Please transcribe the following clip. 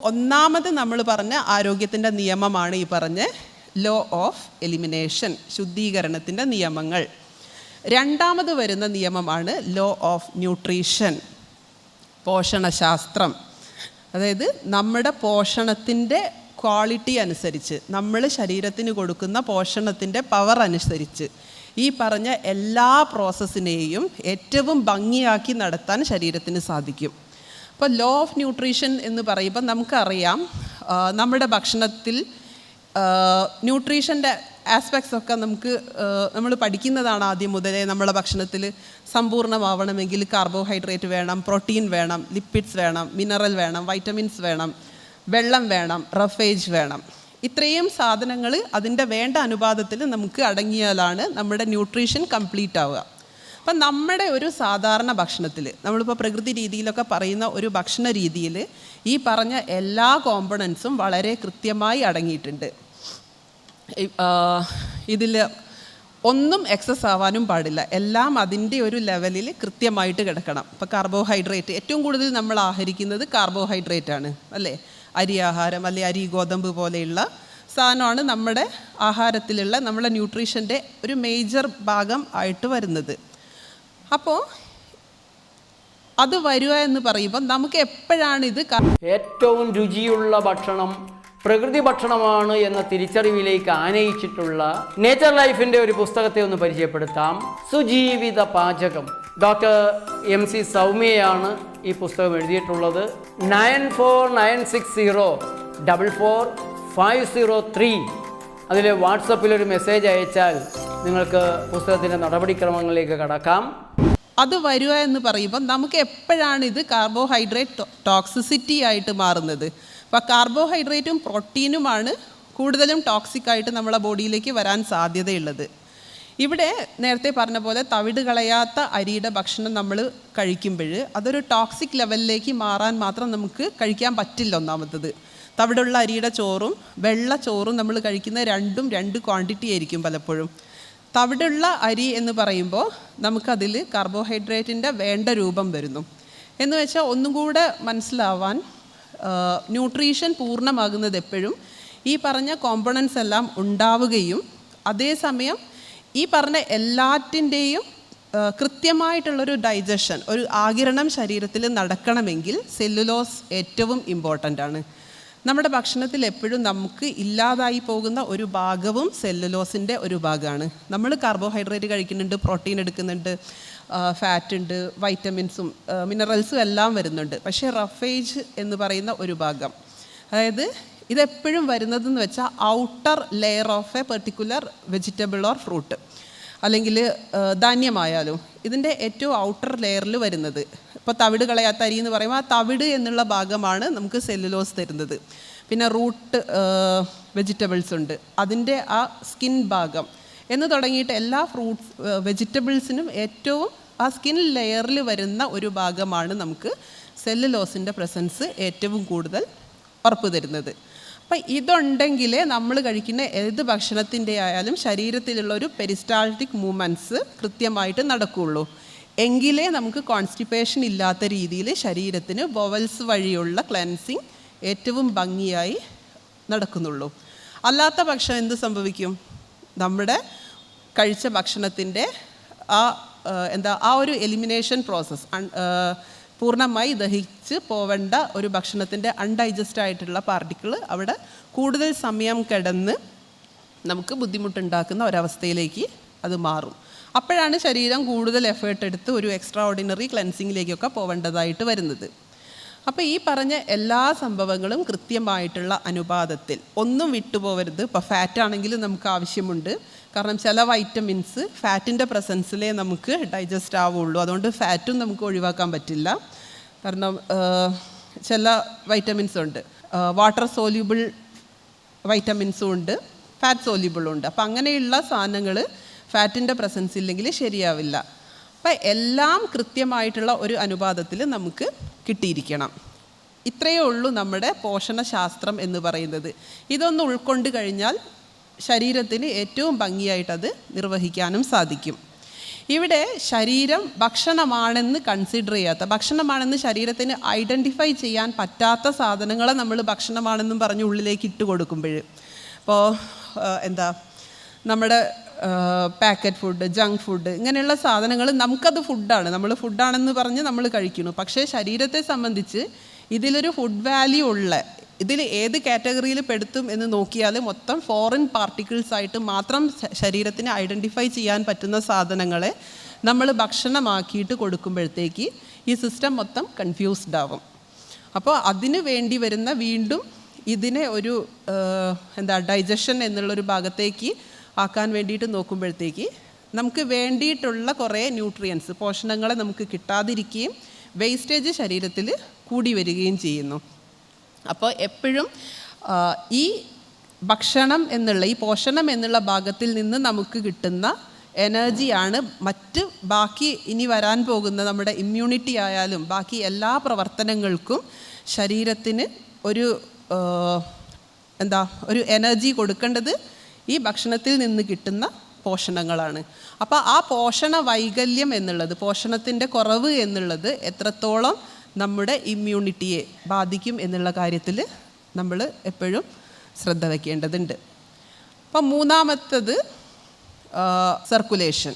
ഒന്നാമത് നമ്മൾ പറഞ്ഞ ആരോഗ്യത്തിന്റെ നിയമമാണ് ഈ പറഞ്ഞ ലോ ഓഫ് എലിമിനേഷൻ ശുദ്ധീകരണത്തിന്റെ നിയമങ്ങൾ. രണ്ടാമത് വരുന്ന നിയമമാണ് ലോ ഓഫ് ന്യൂട്രീഷൻ പോഷണശാസ്ത്രം. അതായത് നമ്മുടെ പോഷണത്തിന്റെ ക്വാളിറ്റി അനുസരിച്ച് നമ്മൾ ശരീരത്തിന് കൊടുക്കുന്ന പോഷണത്തിന്റെ പവർ അനുസരിച്ച് ഈ പറഞ്ഞ എല്ലാ പ്രോസസ്സിനെയും ഏറ്റവും ഭംഗിയാക്കി നടത്താൻ ശരീരത്തിന് സാധിക്കും. അപ്പോൾ ലോ ഓഫ് ന്യൂട്രീഷൻ എന്ന് പറയുമ്പോൾ നമുക്കറിയാം നമ്മുടെ ഭക്ഷണത്തിൽ ന്യൂട്രീഷന്റെ ആസ്പെക്ട്സ് ഒക്കെ നമുക്ക് നമ്മൾ പഠിക്കുന്നതാണ് ആദ്യം മുതലേ നമ്മളെ ഭക്ഷണത്തിൽ. സമ്പൂർണമാവണമെങ്കിൽ കാർബോഹൈഡ്രേറ്റ് വേണം പ്രോട്ടീൻ വേണം ലിപ്പിഡ്സ് വേണം മിനറൽ വേണം വൈറ്റമിൻസ് വേണം വെള്ളം വേണം റഫേജ് വേണം. ഇത്രയും സാധനങ്ങൾ അതിന്റെ വേണ്ട അനുപാതത്തിൽ നമുക്ക് അടങ്ങിയാലാണ് നമ്മുടെ ന്യൂട്രീഷൻ കംപ്ലീറ്റ് ആവുക. അപ്പം നമ്മുടെ ഒരു സാധാരണ ഭക്ഷണത്തിൽ നമ്മളിപ്പോൾ പ്രകൃതി രീതിയിലൊക്കെ പറയുന്ന ഒരു ഭക്ഷണ രീതിയിൽ ഈ പറഞ്ഞ എല്ലാ കോമ്പണൻസും വളരെ കൃത്യമായി അടങ്ങിയിട്ടുണ്ട്. ഇതിൽ ഒന്നും എക്സസ് ആവാനും പാടില്ല. എല്ലാം അതിന്റെ ഒരു ലെവലിൽ കൃത്യമായിട്ട് കിടക്കണം. ഇപ്പോൾ കാർബോഹൈഡ്രേറ്റ് ഏറ്റവും കൂടുതൽ നമ്മൾ ആഹരിക്കുന്നത് കാർബോഹൈഡ്രേറ്റ് ആണ് അല്ലേ? അരി ആഹാരം അല്ലെ അരി ഗോതമ്പ് പോലെയുള്ള സാധനമാണ് നമ്മുടെ ആഹാരത്തിലുള്ള നമ്മുടെ ന്യൂട്രീഷന്റെ ഒരു മേജർ ഭാഗം ആയിട്ട് വരുന്നത്. അപ്പോൾ അത് വരിക എന്ന് പറയുമ്പോൾ നമുക്ക് എപ്പോഴാണ് ഇത് ഏറ്റവും രുചിയുള്ള ഭക്ഷണം പ്രകൃതി ഭക്ഷണമാണ് എന്ന തിരിച്ചറിവിലേക്ക് ആനയിച്ചിട്ടുള്ള നേച്ചർ ലൈഫിന്റെ ഒരു പുസ്തകത്തെ ഒന്ന് പരിചയപ്പെടുത്താം. സുജീവിത പാചകം. ഡോക്ടർ എം സി സൗമ്യയാണ് ഈ പുസ്തകം എഴുതിയിട്ടുള്ളത്. Nine four nine six zero double four five zero three. അതിലെ വാട്സപ്പിൽ ഒരു മെസ്സേജ് അയച്ചാൽ നിങ്ങൾക്ക് പുസ്തകത്തിന്റെ നടപടിക്രമങ്ങളിലേക്ക് കടക്കാം. അത് വരിക എന്ന് പറയുമ്പോൾ നമുക്ക് എപ്പോഴാണ് ഇത് കാർബോഹൈഡ്രേറ്റ് ടോക്സിസിറ്റി ആയിട്ട് മാറുന്നത്? അപ്പോൾ കാർബോഹൈഡ്രേറ്റും പ്രോട്ടീനുമാണ് കൂടുതലും ടോക്സിക് ആയിട്ട് നമ്മളെ ബോഡിയിലേക്ക് വരാൻ സാധ്യതയുള്ളത്. ഇവിടെ നേരത്തെ പറഞ്ഞ പോലെ തവിട് കളയാത്ത അരിയുടെ ഭക്ഷണം നമ്മൾ കഴിക്കുമ്പോൾ അതൊരു ടോക്സിക് ലെവലിലേക്ക് മാറാൻ മാത്രം നമുക്ക് കഴിക്കാൻ പറ്റില്ല ഒന്നാമത്തത്. തവിടുള്ള അരിയുടെ ചോറും വെള്ള ചോറും നമ്മൾ കഴിക്കുന്ന രണ്ടും രണ്ട് ക്വാണ്ടിറ്റി ആയിരിക്കും പലപ്പോഴും. തവിടുള്ള അരി എന്ന് പറയുമ്പോൾ നമുക്കതിൽ കാർബോഹൈഡ്രേറ്റിന്റെ വേണ്ട രൂപം വരുന്നു. എന്ന് വെച്ചാൽ ഒന്നും കൂടെ മനസ്സിലാവാൻ ന്യൂട്രീഷൻ പൂർണമാകുന്നത് എപ്പോഴും ഈ പറഞ്ഞ കോമ്പണൻസ് എല്ലാം ഉണ്ടാവുകയും അതേസമയം ഈ പറഞ്ഞ എല്ലാറ്റിന്റെയും കൃത്യമായിട്ടുള്ളൊരു ഡൈജഷൻ ഒരു ആകിരണം ശരീരത്തിൽ നടക്കണമെങ്കിൽ സെല്ലുലോസ് ഏറ്റവും ഇമ്പോർട്ടന്റ് ആണ്. നമ്മുടെ ഭക്ഷണത്തിൽ എപ്പോഴും നമുക്ക് ഇല്ലാതായി പോകുന്ന ഒരു ഭാഗവും സെല്ലുലോസിന്റെ ഒരു ഭാഗമാണ്. നമ്മൾ കാർബോഹൈഡ്രേറ്റ് കഴിക്കുന്നുണ്ട് പ്രോട്ടീൻ എടുക്കുന്നുണ്ട് ഫാറ്റ് ഉണ്ട് വൈറ്റമിൻസും മിനറൽസും എല്ലാം വരുന്നുണ്ട്. പക്ഷേ റഫേജ് എന്ന് പറയുന്ന ഒരു ഭാഗം. അതായത് ഇതെപ്പോഴും വരുന്നതെന്ന് വെച്ചാൽ outer layer of a particular vegetable or fruit അല്ലെങ്കിൽ ധാന്യമായാലും ഇതിന്റെ ഏറ്റവും ഔട്ടർ ലെയറിൽ വരുന്നത്. ഇപ്പോൾ തവിട് കളയാത്ത അരി എന്ന് പറയുമ്പോൾ ആ തവിട് എന്നുള്ള ഭാഗമാണ് നമുക്ക് സെല്ലുലോസ് തരുന്നത്. പിന്നെ റൂട്ട് വെജിറ്റബിൾസ് ഉണ്ട്. അതിന്റെ ആ സ്കിൻ ഭാഗം. എന്ന് തുടങ്ങിയിട്ട് എല്ലാ ഫ്രൂട്ട്സ് വെജിറ്റബിൾസിനും ഏറ്റവും ആ സ്കിൻ ലെയറിൽ വരുന്ന ഒരു ഭാഗമാണ് നമുക്ക് സെല്ലുലോസിന്റെ പ്രസൻസ് ഏറ്റവും കൂടുതൽ ഉറപ്പ് തരുന്നത്. അപ്പം ഇതുണ്ടെങ്കിൽ നമ്മൾ കഴിക്കുന്ന ഏത് ഭക്ഷണത്തിന്റെ ആയാലും ശരീരത്തിലുള്ള ഒരു പെരിസ്റ്റാൾട്ടിക് മൂവ്മെന്റ്സ് കൃത്യമായിട്ട് നടക്കുകയുള്ളൂ എങ്കിലേ നമുക്ക് കോൺസ്റ്റിപ്പേഷൻ ഇല്ലാത്ത രീതിയിൽ ശരീരത്തിന് ബൊവൽസ് വഴിയുള്ള ക്ലെൻസിങ് ഏറ്റവും ഭംഗിയായി നടക്കുന്നുള്ളൂ. അല്ലാത്ത പക്ഷം എന്ത് സംഭവിക്കും? നമ്മുടെ കഴിച്ച ഭക്ഷണത്തിന്റെ ആ എന്താ ആ ഒരു എലിമിനേഷൻ പ്രോസസ്സ് പൂർണമായി ദഹിച്ച് പോവേണ്ട ഒരു ഭക്ഷണത്തിന്റെ അൺഡൈജസ്റ്റ് ആയിട്ടുള്ള പാർട്ടിക്കിൾ അവിടെ കൂടുതൽ സമയം കിടന്ന് നമുക്ക് ബുദ്ധിമുട്ടുണ്ടാക്കുന്ന ഒരവസ്ഥയിലേക്ക് അത് മാറും. അപ്പോഴാണ് ശരീരം കൂടുതൽ എഫേർട്ട് എടുത്ത് ഒരു എക്സ്ട്രാ ഓർഡിനറി ക്ലൻസിങ്ങിലേക്കൊക്കെ പോവേണ്ടതായിട്ട് വരുന്നത്. അപ്പോൾ ഈ പറഞ്ഞ എല്ലാ സംഭവങ്ങളും കൃത്യമായിട്ടുള്ള അനുപാതത്തിൽ ഒന്നും വിട്ടുപോകരുത് ഇപ്പോൾ ഫാറ്റ് ആണെങ്കിലും നമുക്ക് ആവശ്യമുണ്ട്. കാരണം ചില വൈറ്റമിൻസ് ഫാറ്റിന്റെ പ്രസൻസിലേ നമുക്ക് ഡൈജസ്റ്റ് ആവുള്ളൂ. അതുകൊണ്ട് ഫാറ്റും നമുക്ക് ഒഴിവാക്കാൻ പറ്റില്ല. കാരണം ചില വൈറ്റമിൻസ് ഉണ്ട്. വാട്ടർ സോല്യൂബിൾ വൈറ്റമിൻസും ഉണ്ട്. ഫാറ്റ് സോല്യൂബിളും ഉണ്ട്. അപ്പം അങ്ങനെയുള്ള സാധനങ്ങൾ ഫാറ്റിന്റെ പ്രസൻസ് ഇല്ലെങ്കിൽ ശരിയാവില്ല. അപ്പം എല്ലാം കൃത്യമായിട്ടുള്ള ഒരു അനുപാതത്തിൽ നമുക്ക് കിട്ടിയിരിക്കണം. ഇത്രയേ ഉള്ളൂ നമ്മുടെ പോഷണശാസ്ത്രം എന്ന് പറയുന്നത്. ഇതൊന്ന് ഉൾക്കൊണ്ട് കഴിഞ്ഞാൽ ശരീരത്തിന് ഏറ്റവും ഭംഗിയായിട്ടത് നിർവഹിക്കാനും സാധിക്കും. ഇവിടെ ശരീരം ഭക്ഷണമാണെന്ന് കൺസിഡർ ചെയ്യാത്ത ഭക്ഷണമാണെന്ന് ശരീരത്തിന് ഐഡന്റിഫൈ ചെയ്യാൻ പറ്റാത്ത സാധനങ്ങളെ നമ്മൾ ഭക്ഷണമാണെന്നും പറഞ്ഞ് ഉള്ളിലേക്ക് ഇട്ട് കൊടുക്കുമ്പോൾ ഇപ്പോൾ എന്താ നമ്മുടെ പാക്കറ്റ് ഫുഡ് ജങ്ക് ഫുഡ് ഇങ്ങനെയുള്ള സാധനങ്ങൾ നമുക്കത് ഫുഡാണ് നമ്മൾ ഫുഡാണെന്ന് പറഞ്ഞ് നമ്മൾ കഴിക്കുന്നു. പക്ഷേ ശരീരത്തെ സംബന്ധിച്ച് ഇതിലൊരു ഫുഡ് വാല്യൂ ഉള്ള ഇതിൽ ഏത് കാറ്റഗറിയിൽ പെടുത്തും എന്ന് നോക്കിയാൽ മൊത്തം ഫോറിൻ പാർട്ടിക്കിൾസ് ആയിട്ട് മാത്രം ശരീരത്തിന് ഐഡന്റിഫൈ ചെയ്യാൻ പറ്റുന്ന സാധനങ്ങളെ നമ്മൾ ഭക്ഷണമാക്കിയിട്ട് കൊടുക്കുമ്പോഴത്തേക്ക് ഈ സിസ്റ്റം മൊത്തം കൺഫ്യൂസ്ഡ് ആവും. അപ്പോൾ അതിന് വേണ്ടി വരുന്ന വീണ്ടും ഇതിനെ ഒരു എന്താ ഡൈജഷൻ എന്നുള്ളൊരു ഭാഗത്തേക്ക് ആക്കാൻ വേണ്ടിയിട്ട് നോക്കുമ്പോഴത്തേക്ക് നമുക്ക് വേണ്ടിയിട്ടുള്ള കുറേ ന്യൂട്രിയൻസ് പോഷണങ്ങളെ നമുക്ക് കിട്ടാതിരിക്കുകയും വേസ്റ്റേജ് ശരീരത്തിൽ കൂടി വരികയും ചെയ്യുന്നു. അപ്പോൾ എപ്പോഴും ഈ ഭക്ഷണം എന്നുള്ള ഈ പോഷണം എന്നുള്ള ഭാഗത്തിൽ നിന്ന് നമുക്ക് കിട്ടുന്ന എനർജിയാണ് മറ്റ് ബാക്കി ഇനി വരാൻ പോകുന്ന നമ്മുടെ ഇമ്മ്യൂണിറ്റി ആയാലും ബാക്കി എല്ലാ പ്രവർത്തനങ്ങൾക്കും ശരീരത്തിന് ഒരു എന്താ ഒരു എനർജി കൊടുക്കേണ്ടത് ഈ ഭക്ഷണത്തിൽ നിന്ന് കിട്ടുന്ന പോഷണങ്ങളാണ്. അപ്പോൾ ആ പോഷണ വൈകല്യം എന്നുള്ളത് പോഷണത്തിന്റെ കുറവ് എന്നുള്ളത് എത്രത്തോളം നമ്മുടെ ഇമ്മ്യൂണിറ്റിയെ ബാധിക്കും എന്നുള്ള കാര്യത്തിൽ നമ്മൾ എപ്പോഴും ശ്രദ്ധ വയ്ക്കേണ്ടതുണ്ട് അപ്പം മൂന്നാമത്തത് സർക്കുലേഷൻ